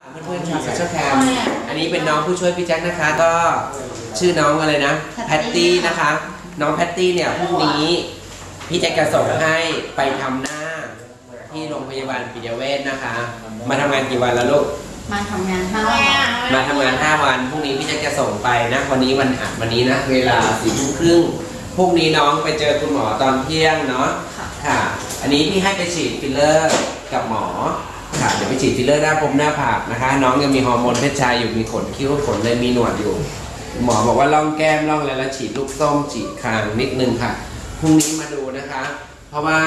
เพื่อนๆชาวโซเชียลแคมอันนี้เป็นน้องผู้ช่วยพี่แจ็คนะคะ ก็ชื่อน้องอะไรนะแพตตี้นะคะ น้องแพตตี้เนี่ยพรุ่งนี้พี่แจ็คจะส่งให้ไปทำหน้าที่โรงพยาบาลปิยเวชนะคะ มาทำงานกี่วันแล้วลูก มาทำงานห้าวันมาทำงาน 5 วันพรุ่งนี้พี่แจ็คจะส่งไปนะวันนี้วันอัดวันนี้นะเวลาสี่ทุ่มครึ่งพรุ่งนี้น้องไปเจอคุณหมอตอนเที่ยงเนาะค่ะค่ะอันนี้พี่ให้ไปฉีดฟิลเลอร์กับหมอ ค่ะเดี๋ยวไปฉีดฟิลเลอร์หน้าผมหน้าผากนะคะ น้องยังมีฮอร์โมนเพศชายอยู่มีขนคิ้วขนเลยมีหนวดอยู่ หมอบอกว่าล่องแก้มล่องอะไรแล้วฉีดลูกส้มฉีดคางนิดนึงค่ะพรุ่งนี้มาดูนะคะ เพราะว่า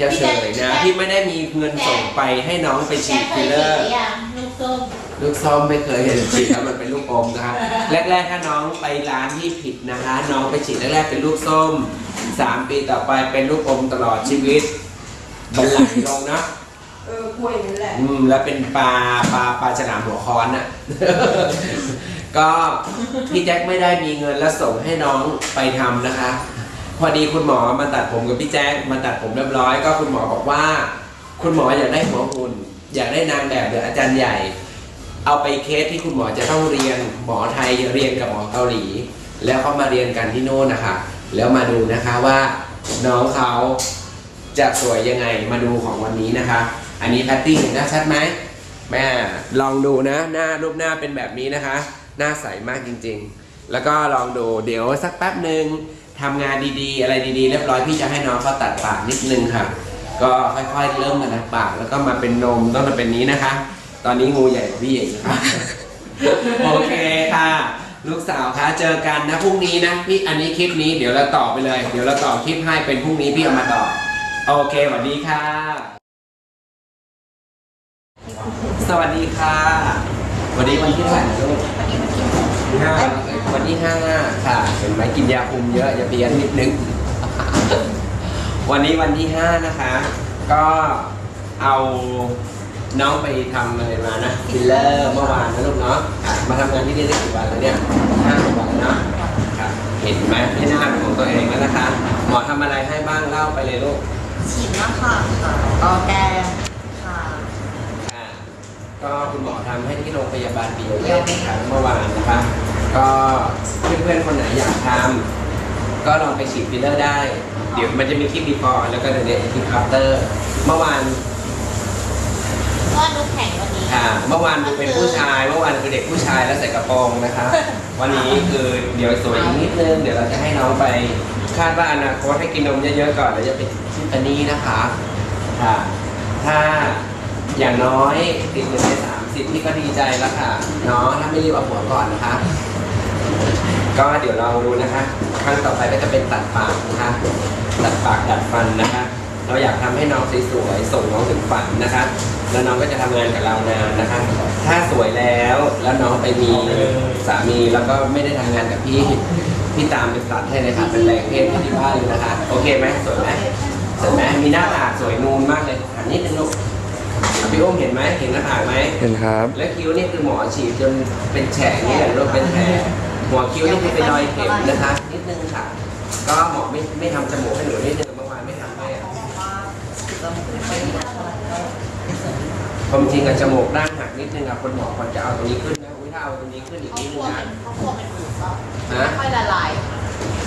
จะเฉยนะที่ไม่ได้มีเงินส่งไปให้น้องไปฉีดฟิลเลอร์ลูกส้มลูกส้มไม่เคยเห็นฉีดแล้วมันเป็นลูกอมนะคะแรกๆถ้าน้องไปร้านที่ผิดนะคะ น้องไปฉีดแรกๆเป็นลูกส้มสามปีต่อไปเป็นลูกอมตลอดชีวิตบันไหลลงนะ เออกล้วยนั่นแหละ อืมแล้วเป็นปลาปลาปลาฉลามหัวค้อนน่ะ ก็พี่แจ็คไม่ได้มีเงินแล้วส่งให้น้องไปทำนะคะ พอดีคุณหมอมาตัดผมกับพี่แจ็คมาตัดผมเรียบร้อย ก็คุณหมอบอกว่า คุณหมออยากได้หัวหุ่นอยากได้นางแบบหรืออาจารย์ใหญ่ เอาไปเคสที่คุณหมอจะต้องเรียนหมอไทยเรียนกับหมอเกาหลี แล้วเขามาเรียนกันที่โน่นนะคะ แล้วมาดูนะคะว่าน้องเขาจะสวยยังไงมาดูของวันนี้นะคะ อันนี้แพตตี้เห็นหน้าชัดไหมแม่ลองดูนะ หน้ารูปหน้าเป็นแบบนี้นะคะ หน้าใสมากจริง ๆ แล้วก็ลองดูเดี๋ยวสักแป๊บหนึ่งทำงานดีๆ อะไรดีๆ เรียบร้อยพี่จะให้น้องเขาตัดปากนิดนึงค่ะ ก็ค่อยๆเริ่มมาตัดปากแล้วก็มาเป็นนมต้องมาเป็นนี้นะคะ ตอนนี้งูใหญ่กว่าพี่เองนะคะโอเคค่ะ ลูกสาวคะเจอกันนะพรุ่งนี้นะพี่อันนี้คลิปนี้เดี๋ยวเราต่อไปเลย เดี๋ยวเราต่อคลิปให้เป็นพรุ่งนี้พี่เอามาต่อ โอเคสวัสดีค่ะ สวัสดีค่ะ วันนี้วันที่เท่าไหร่ลูกห้าวันที่ห้าค่ะ เห็นไหมกินยาคุมเยอะอย่าเพี้ยนนิดนึง วันนี้วันที่ห้านะคะ ก็เอาน้องไปทำอะไรมานะฟิลเลอร์เมื่อวานนะลูกเนาะอะมาทำงานที่นี่ได้กี่วันแล้วเนี่ยห้าวันแล้วเนาะค่ะเห็นไหมให้หน้าเป็นของตัวเองแล้วนะคะ หมอทำอะไรให้บ้างเล่าไปเลยลูกฉีดหน้าผากค่ะก็แก้มค่ะอ่า ก็คุณหมอทำให้ที่โรงพยาบาลปิยเวชนะคะเมื่อวานนะคะก็เพื่อนๆคนไหนอยากทำก็ลองไปฉีดฟิลเลอร์ได้ เดี๋ยวมันจะมีคลิป before แล้วก็เดี๋ยวนี้คลิป after เมื่อวานก็ดูแข่งวันนี้ค่ะเมื่อวานดูเป็นผู้ชาย เมื่อวานคือเด็กผู้ชายแล้วใส่กระโปรงนะคะ วันนี้คือเดี๋ยวสวยอีกนิดนึง เดี๋ยวเราจะให้น้องไปคาดว่าอนาคตให้กินนมเยอะๆก่อนแล้วจะเป็นทิฟฟานี่นะคะค่ะถ้า อย่างน้อยติดหนึ่งในสามสิบพี่ก็ดีใจแล้วค่ะเนาะถ้าไม่รีบเอาหัวก่อนนะคะ ก็เดี๋ยวลองดูนะคะครั้งต่อไปก็จะเป็นตัดปากนะคะตัดปากดัดฟันนะคะ เราอยากทำให้น้องสวยๆส่งน้องถึงฝันนะคะ แล้วน้องก็จะทำงานกับเรานานนะคะ ถ้าสวยแล้วแล้วน้องไปมีสามีแล้วก็ไม่ได้ทำงานกับพี่พี่ตามไปตัดให้เลยค่ะเป็นแรงเพศที่บ้านเลยนะคะ โอเคไหมสวยไหมสวยไหมมีหน้าผากสวยนูนมากเลยหันนิดนึงลูกอะ พี่โอ้มเห็นไหมเห็นหน้าผากไหมเห็นครับ และคิ้วนี่คือหมอฉีดจนเป็นแฉกนี่แหละลูกเป็นแผลหัวคิ้วนี่คือเป็นรอยเข็มนะคะ นิดนึงค่ะ ก็หมอไม่ไม่ทำจมูกให้หนูนิดนึงเมื่อวานไม่ทำให้อะความจริงอะจมูกด้านหักนิดนึงอะคนหมอควรจะเอาตรงนี้ขึ้นนะอุ้ยถ้าเอาตรงนี้ขึ้นอีกเขานิดกนึลังวนะเป็นเขากลัวเป็นหมูซอฟฮะค่อยละลาย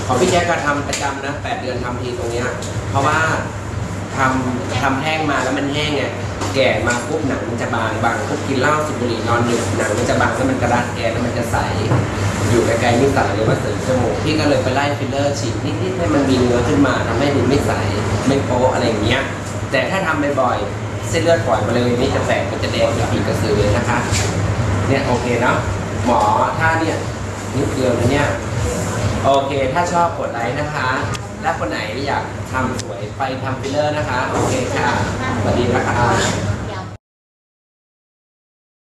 ของพี่แจ๊คก็ทำประจำนะแปดเดือนทำทีตรงเนี้ยเพราะว่า ทำทำแห้งมาแล้วมันแห้งไงแก่มาปุ๊บหนังมันจะบางบางปุ๊บกินเหล้าสูบบุหรี่นอนดึกหนังมันจะบางแล้วมันกระด้างแก่แล้วมันจะใสอยู่ไกลๆนี่ตัดเลยว่าเสริมจมูกพี่ก็เลยไปไล่ฟิลเลอร์ฉีดนิดๆให้มันมีเนื้อขึ้นมาทำให้มันไม่ใสไม่โป๊ะอะไรอย่างเงี้ย แต่ถ้าทำบ่อยๆเส้นเลือดฝอยบริเวณนี้จะแตกมันจะแดงเป็นผีกระสือเลยนะคะเนี่ยโอเคเนาะหมอถ้าเนี่ยนิดเดียวนะเนี่ยโอเค ถ้าชอบกดไลค์นะคะ ถ้าคนไหนอยากทำสวยไปทำฟิลเลอร์นะคะ โอเคค่ะสวัสดีนะคะ